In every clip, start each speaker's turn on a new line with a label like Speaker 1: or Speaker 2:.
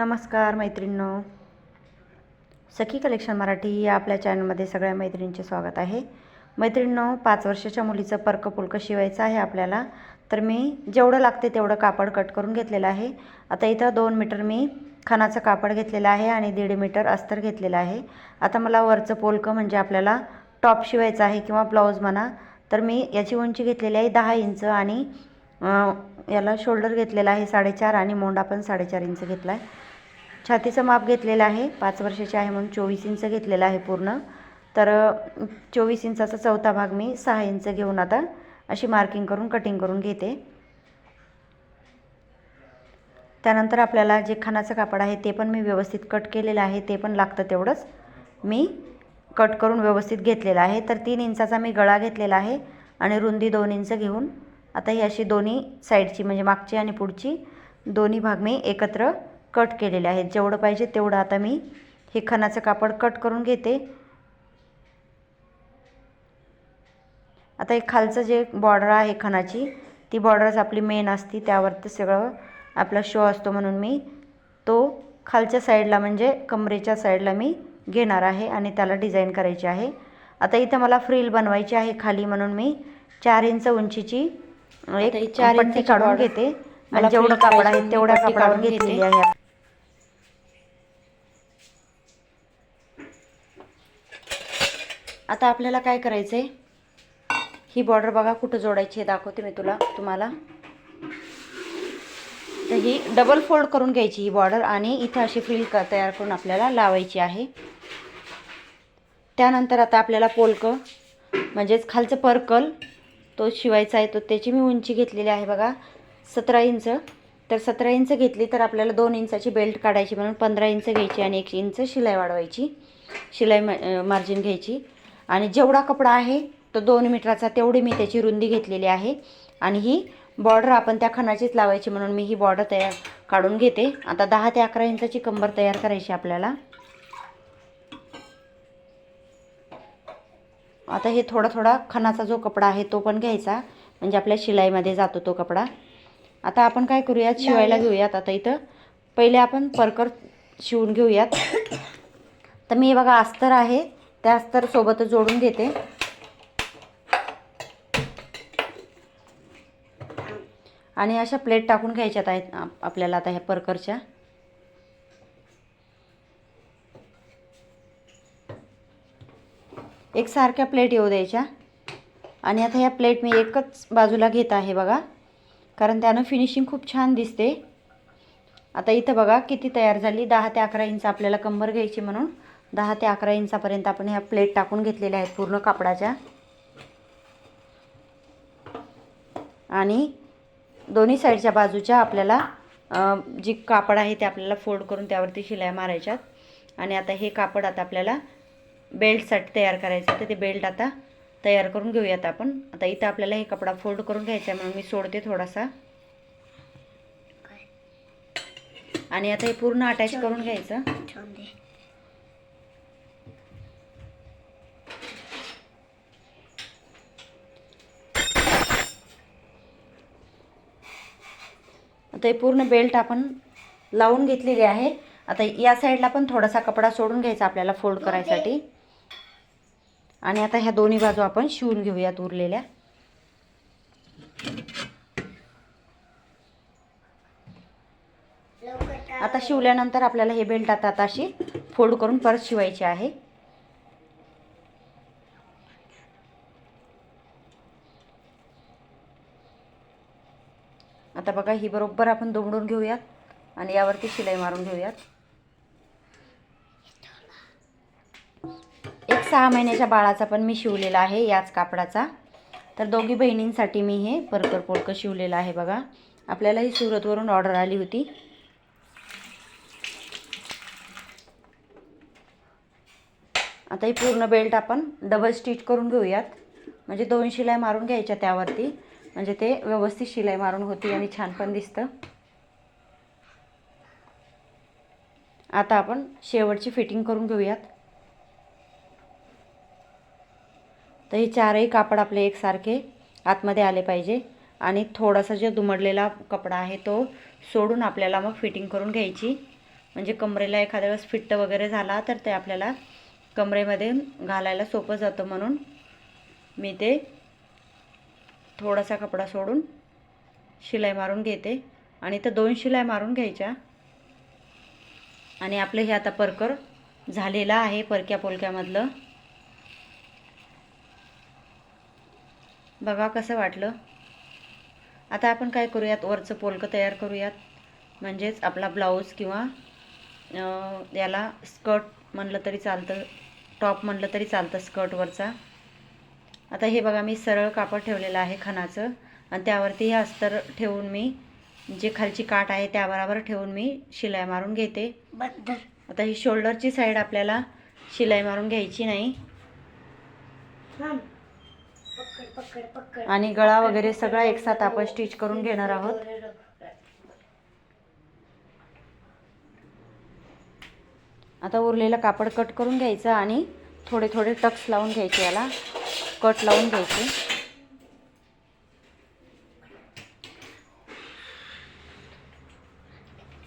Speaker 1: नमस्कार मैत्रिणींनो. सखी कलेक्शन मराठी या आपल्या चॅनलमध्ये सगळ्या मैत्रिणींचे स्वागत आहे. मैत्रिणींनो पाच वर्षाच्या मुलीचं पर्क पुलकं शिवायचं आहे आपल्याला? तर मी जेवढं लागते तेवढं कापड कट करून घेतलेलं आहे. आता इथं दोन मीटर मी खानाचं कापड घेतलेलं आहे आणि दीड मीटर अस्तर घेतलेलं आहे. आता मला वरचं पोलकं म्हणजे आपल्याला टॉप शिवायचं आहे किंवा ब्लाऊज म्हणा तर मी याची उंची घेतलेली आहे दहा इंच आणि याला शोल्डर घेतलेला आहे साडेचार आणि मोंडा पण साडेचार इंच घेतला आहे छातीचं माप घेतलेलं आहे. पाच वर्षाचे आहे म्हणून चोवीस इंच घेतलेलं आहे पूर्ण. तर चोवीस इंचाचा चौथा भाग मी सहा इंच घेऊन आता अशी मार्किंग करून कटिंग करून घेते. त्यानंतर आपल्याला जे खानाचं कापड आहे ते पण मी व्यवस्थित कट केलेलं आहे. ते पण लागतं तेवढंच. मी कट करून व्यवस्थित घेतलेलं आहे. तर तीन इंचाचा मी गळा घेतलेला आहे आणि रुंदी दोन इंच घेऊन. आता ही अशी दोन्ही साईडची म्हणजे मागची आणि पुढची दोन्ही भाग मी एकत्र कट केलेले आहेत. जेवढं पाहिजे तेवढं आता मी हे खणाचं कापड कट करून घेते. आता एक खालचं जे बॉर्डर आहे खणाची ती बॉर्डरच आपली मेन असती. त्यावरती सगळं आपला शो असतो म्हणून मी तो खालच्या साईडला म्हणजे कमरेच्या साईडला मी घेणार आहे आणि त्याला डिझाईन करायची आहे. आता इथं मला फ्रील बनवायची आहे खाली म्हणून मी चार इंच उंचीची एक
Speaker 2: चार इंचाची
Speaker 1: काढून. घेते.
Speaker 2: मला
Speaker 1: आणि जेवढं कापड आहे तेवढ्या कापडावर. घेतलेली आहे. आता आपल्याला काय करायचं आहे ही बॉर्डर बघा कुठं जोडायची आहे दाखवते मी तुला तुम्हाला. तर ही डबल फोल्ड करून घ्यायची ही बॉर्डर आणि इथं अशी फ्रिल क तयार करून आपल्याला लावायची आहे. त्यानंतर आता आपल्याला पोलकं म्हणजेच खालचं पर्कल तो शिवायचा आहे तो त्याची मी उंची घेतलेली आहे बघा सतरा इंच. तर सतरा इंच घेतली तर आपल्याला दोन इंचाची बेल्ट काढायची म्हणून पंधरा इंच घ्यायची आणि एक इंच शिलाई वाढवायची. शिलाई मार्जिन घ्यायची. आणि जेवढा कपडा आहे तो दोन मीटरचा तेवढी मी त्याची रुंदी घेतलेली आहे. आणि ही बॉर्डर आपण त्या खणाचीच लावायची म्हणून मी ही बॉर्डर तयार काढून घेते. आता दहा ते अकरा इंचाची कंबर तयार करायची आपल्याला. आता हे थोडा थोडा खणाचा जो कपडा आहे तो पण घ्यायचा. म्हणजे आपल्या शिलाईमध्ये जातो तो कपडा. आता आपण काय करूयात? शिवायला घेऊयात आता इथं. पहिले आपण परकर शिवून घेऊयात. तर मी बघा अस्तर आहे. त्याच तर सोबतच जोडून घेते. आणि अशा प्लेट टाकून घ्यायच्यात आहेत आपल्याला आता ह्या परकरच्या. एक सारख्या प्लेट येऊ द्यायच्या. आणि आता ह्या प्लेट मी एकच बाजूला घेत आहे बघा. कारण त्यानं फिनिशिंग खूप छान दिसते. आता इथं बघा किती तयार झाली. दहा ते अकरा इंच आपल्याला कंबर घ्यायची म्हणून. दहा ते अकरा इंचापर्यंत आपण ह्या प्लेट टाकून घेतलेल्या आहेत पूर्ण कापडाच्या. आणि दोन्ही साईडच्या बाजूच्या आपल्याला जी कापड आहे ते आपल्याला फोल्ड करून त्यावरती शिलाया मारायच्यात. आणि आता हे कापड आता आपल्याला बेल्टसाठी तयार करायचं तर ते बेल्ट आता तयार करून घेऊयात आपण. आता इथं आपल्याला हे कपडा फोल्ड करून घ्यायचा आहे म्हणून मी सोडते थोडासा. आणि आता हे पूर्ण अटॅच करून घ्यायचं. हे पूर्ण बेल्ट आपण लावून घेतलेली आहे. आता या साईडला पण थोडासा कपडा सोडून घ्यायचा आपल्याला फोल्ड करायसाठी. आणि आता ह्या दोन्ही बाजू आपण शिवून घेऊयात उरलेल्या. आता शिवल्यानंतर आपल्याला हे बेल्ट आता आता अशी फोल्ड करून परत शिवायची आहे. आता बघा ही बरोबर आपण दुमडून घेऊयात आणि यावरती शिलाई मारून घेऊयात. एक सहा महिन्याच्या बाळाचा पण मी शिवलेला आहे याच कापडाचा. तर दोघी बहिणींसाठी मी हे परकर पोळकं शिवलेलं आहे बघा. आपल्याला ही सुरतवरून ऑर्डर आली होती. आता ही पूर्ण बेल्ट आपण डबल स्टिच करून घेऊयात. म्हणजे दोन शिलाई मारून घ्यायच्या त्यावरती. म्हणजे ते व्यवस्थित शिलाई मारून होती आणि छान पण दिसतं. आता आपण शेवटची फिटिंग करून घेऊयात. तर हे चारही कापड आपले एकसारखे आतमध्ये आले पाहिजे आणि थोडासा जो दुमडलेला कपडा आहे तो सोडून आपल्याला मग फिटिंग करून घ्यायची. म्हणजे कमरेला एखाद्या वेळेस फिट्ट वगैरे झाला तर ते आपल्याला कमरेमध्ये घालायला सोपं जातं म्हणून मी ते थोडासा कपडा सोडून शिलाई मारून घेते. आणि तर दोन शिलाई मारून घ्यायच्या. आणि आपलं हे आता परकर झालेलं आहे परक्या पोलक्यामधलं. बघा कसं वाटलं. आता आपण काय करूयात? वरचं पोलकं तयार करूयात. म्हणजेच आपला ब्लाऊज किंवा याला स्कर्ट म्हणलं तरी चालतं टॉप म्हणलं तरी चालतं स्कर्टवरचा. आता हे बघा मी सरळ कापड ठेवलेलं आहे खणाचं. आणि त्यावरती हे अस्तर ठेवून मी जे खालची काठ आहे त्या बरोबर ठेवून मी शिलाई मारून घेते. आता ही शोल्डरची साईड आपल्याला शिलाई मारून घ्यायची नाही. आणि गळा वगैरे सगळा एकसाथ आपण स्टिच करून घेणार आहोत. आता उरलेलं कापड कट करून घ्यायचं आणि थोडे थोडे टक्स लावून घ्यायचे याला. कट लावून घ्यायचे.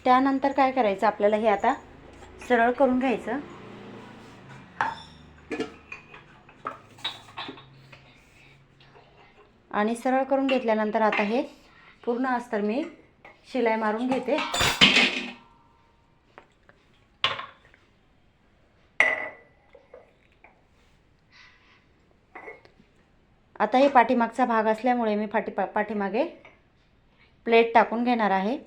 Speaker 1: त्यानंतर काय करायचं आपल्याला हे आता सरळ करून घ्यायचं. आणि सरळ करून घेतल्यानंतर आता हे पूर्ण अस्तर मी शिलाई मारून घेते. आता हे पाठीमागचा भाग असल्यामुळे मी पाठी पा पाठीमागे प्लेट टाकून घेणार आहे.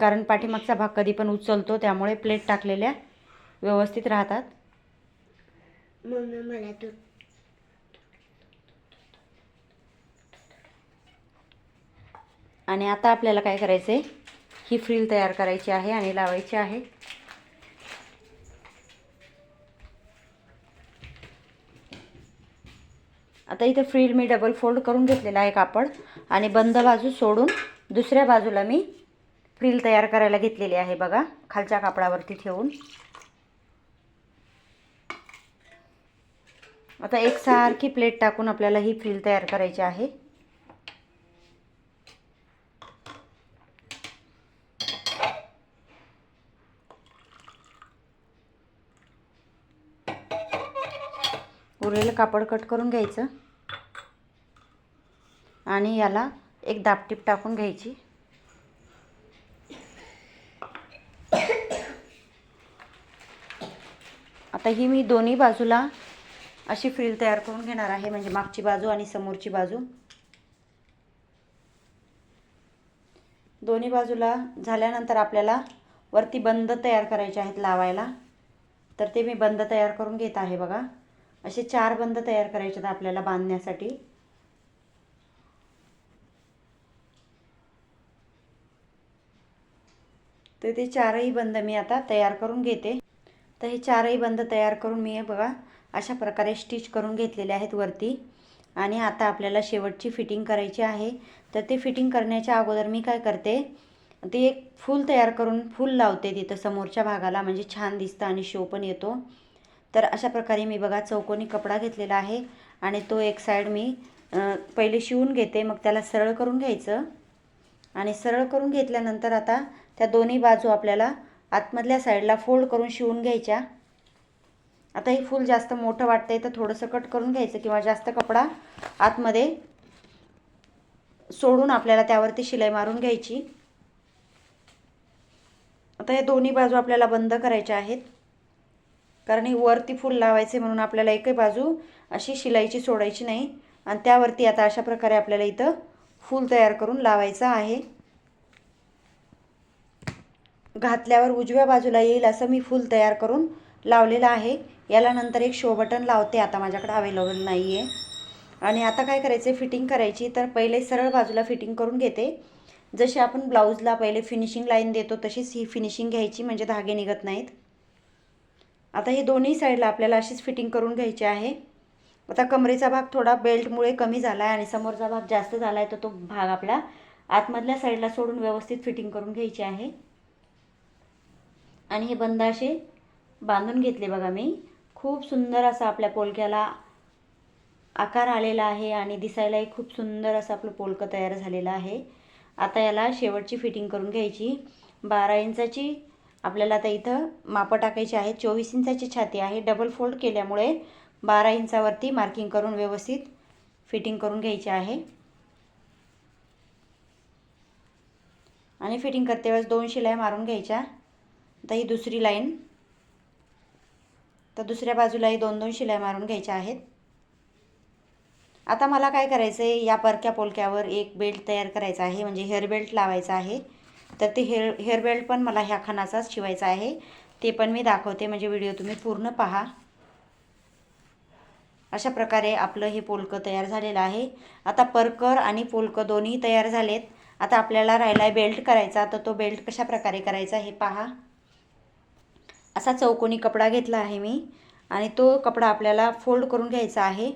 Speaker 1: कारण पाठीमागचा भाग कधी पण उचलतो त्यामुळे प्लेट टाकलेल्या व्यवस्थित राहतात.
Speaker 2: मम्मी मला तू
Speaker 1: आणि आता आपल्याला काय करायचं आहे ही फ्रील तयार करायची आहे आणि लावायची आहे. आता इथं फ्रील मी डबल फोल्ड करून घेतलेला आहे कापड आणि बंद बाजू सोडून दुसऱ्या बाजूला मी फ्रील तयार करायला घेतलेली आहे बघा खालच्या कापडावरती ठेवून. आता एकसारखी प्लेट टाकून आपल्याला ही फ्रील तयार करायची आहे. उरलेलं कापड कट करून घ्यायचं. आणि याला एक दापटीप टाकून घ्यायची. आता ही मी दोन्ही बाजूला अशी फ्रील तयार करून घेणार आहे म्हणजे मागची बाजू आणि समोरची बाजू. दोन्ही बाजूला झाल्यानंतर आपल्याला वरती बंद तयार करायचे आहेत लावायला. तर ते मी बंद तयार करून घेत आहे बघा. असे चार बंद तयार करायचे आहेत आपल्याला बांधण्यासाठी. तर ते चारही बंद मी आता तयार करून घेते. तर हे चारही बंद तयार करून मी बघा अशा प्रकारे स्टिच करून घेतलेले आहेत वरती. आणि आता आपल्याला शेवटची फिटिंग करायची आहे. तर ते फिटिंग करण्याच्या अगोदर मी काय करते ते एक फूल तयार करून फूल लावते तिथं समोरच्या भागाला. म्हणजे छान दिसतं आणि शो पण येतो. तर अशा प्रकारे मी बघा चौकोनी कपडा घेतलेला आहे आणि तो एक साईड मी पहिले शिवून घेते मग त्याला सरळ करून घ्यायचं. आणि सरळ करून घेतल्यानंतर आता त्या दोन्ही बाजू आपल्याला आतमधल्या साईडला फोल्ड करून शिवून घ्यायच्या. आता हे फूल जास्त मोठं वाटतंय तर थोडंसं कट करून घ्यायचं किंवा जास्त कपडा आतमध्ये सोडून आपल्याला त्यावरती शिलाई मारून घ्यायची. आता हे दोन्ही बाजू आपल्याला बंद करायच्या आहेत. कारण ही वरती फूल लावायचे म्हणून आपल्याला एकही बाजू अशी शिलाईची सोडायची नाही. आणि त्यावरती आता अशा प्रकारे आपल्याला इथं फूल तयार करून लावायचं आहे. घातल्यावर उजव्या बाजूला येईल असं मी फूल तयार करून लावलेलं आहे. याला नंतर एक शो बटन लावते. आता माझ्याकडे अवेलेबल नाही आहे आणि आता काय करायचं फिटिंग करायची. तर पहिले सरळ बाजूला फिटिंग करून घेते. जशी आपण ब्लाऊजला पहिले फिनिशिंग लाईन देतो तशीच ही फिनिशिंग घ्यायची. म्हणजे धागे निघत नाहीत. आता हे दोन्ही साईडला आपल्याला अशीच फिटिंग करून घ्यायची आहे. आता कमरेचा भाग थोडा बेल्टमुळे कमी झाला आहे आणि समोरचा भाग जास्त झाला आहे तर तो भाग आपला आतमधल्या साईडला सोडून व्यवस्थित फिटिंग करून घ्यायची आहे. आणि हे बंद असे बांधून घेतले बघा मी. खूप सुंदर असा आपल्या पोलक्याला आकार आलेला आहे आणि दिसायलाही खूप सुंदर असं आपलं पोलकं तयार झालेलं आहे. आता याला शेवटची फिटिंग करून घ्यायची. बारा इंचाची आपल्याला आता इथं मापं टाकायची आहेत. चोवीस इंचाची छाती आहे. डबल फोल्ड केल्यामुळे बारा इंचावरती मार्किंग करून व्यवस्थित फिटिंग करून घ्यायची आहे. आणि फिटिंग करते वेळेस दोन शिलाई मारून घ्यायच्या. आता ही दुसरी लाईन तर दुसऱ्या बाजूलाही दोन दोन शिलाई मारून घ्यायच्या आहेत. आता मला काय करायचं आहे या परक्या पोलक्यावर एक बेल्ट तयार करायचा आहे. म्हणजे हेअर बेल्ट लावायचा आहे. तर ते हेअर हेअर बेल्ट पण मला ह्या खानाचाच शिवायचा आहे. ते पण मी दाखवते म्हणजे व्हिडिओ तुम्ही पूर्ण पहा. अशा प्रकारे आपलं हे पोलकं तयार झालेलं आहे. आता परकर आणि पोलकं दोन्ही तयार झालेत. आता आपल्याला राहिला आहे बेल्ट करायचा तर तो बेल्ट कशा प्रकारे करायचा हे पहा. असा चौकोनी कपडा घेतला आहे मी. आणि तो कपडा आपल्याला फोल्ड करून घ्यायचा आहे.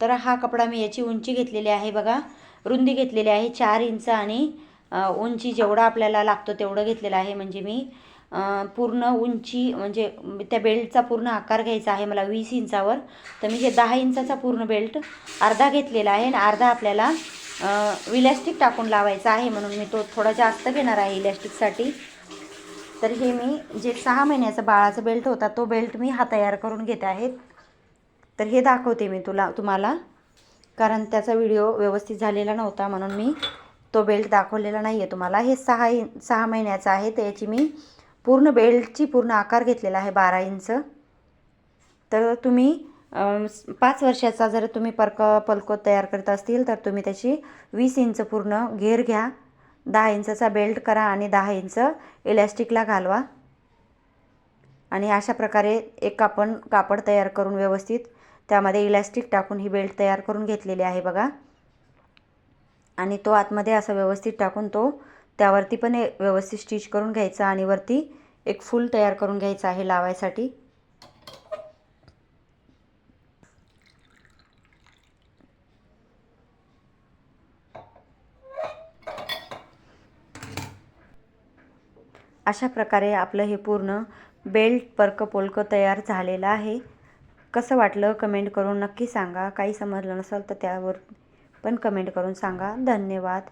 Speaker 1: तर हा कपडा मी याची उंची घेतलेली आहे बघा. रुंदी घेतलेली आहे चार इंच आणि उंची जेवढा आपल्याला लागतो तेवढं घेतलेलं आहे. म्हणजे मी पूर्ण उंची म्हणजे त्या बेल्टचा पूर्ण आकार घ्यायचा आहे मला वीस इंचावर. तर मी हे दहा इंचाचा पूर्ण बेल्ट अर्धा घेतलेला आहे आणि अर्धा आपल्याला इलॅस्टिक टाकून लावायचा आहे. म्हणून मी तो थोडा जास्त घेणार आहे इलॅस्टिकसाठी तर हे मी जे सहा महिन्याचा बाळाचा बेल्ट होता तो बेल्ट मी हा तयार करून घेते आहेत तर हे दाखवते मी तुला तुम्हाला. कारण त्याचा व्हिडिओ व्यवस्थित झालेला नव्हता म्हणून मी तो बेल्ट दाखवलेला नाही आहे तुम्हाला. हे सहा इन सहा महिन्याचं आहे. तर याची मी पूर्ण बेल्टची पूर्ण आकार घेतलेला आहे बारा इंच. तर तुम्ही पाच वर्षाचा जर तुम्ही परक पलको तयार करत असतील तर तुम्ही त्याची वीस इंच पूर्ण घेर घ्या. दहा इंचाचा बेल्ट करा आणि दहा इंच इलॅस्टिकला घालवा. आणि अशा प्रकारे एक आपण कापड तयार करून व्यवस्थित त्यामध्ये इलॅस्टिक टाकून ही बेल्ट तयार करून घेतलेली आहे बघा. आणि तो आतमध्ये असं व्यवस्थित टाकून तो त्यावरती पण व्यवस्थित स्टिच करून घ्यायचा आणि वरती एक फूल तयार करून घ्यायचं आहे लावायसाठी. अशा प्रकारे आपलं हे पूर्ण बेल्ट पर्क पोलकं तयार झालेलं आहे. कसं वाटलं कमेंट करून नक्की सांगा. काही समजलं नसेल तर त्यावर पण कमेंट करून सांगा. धन्यवाद.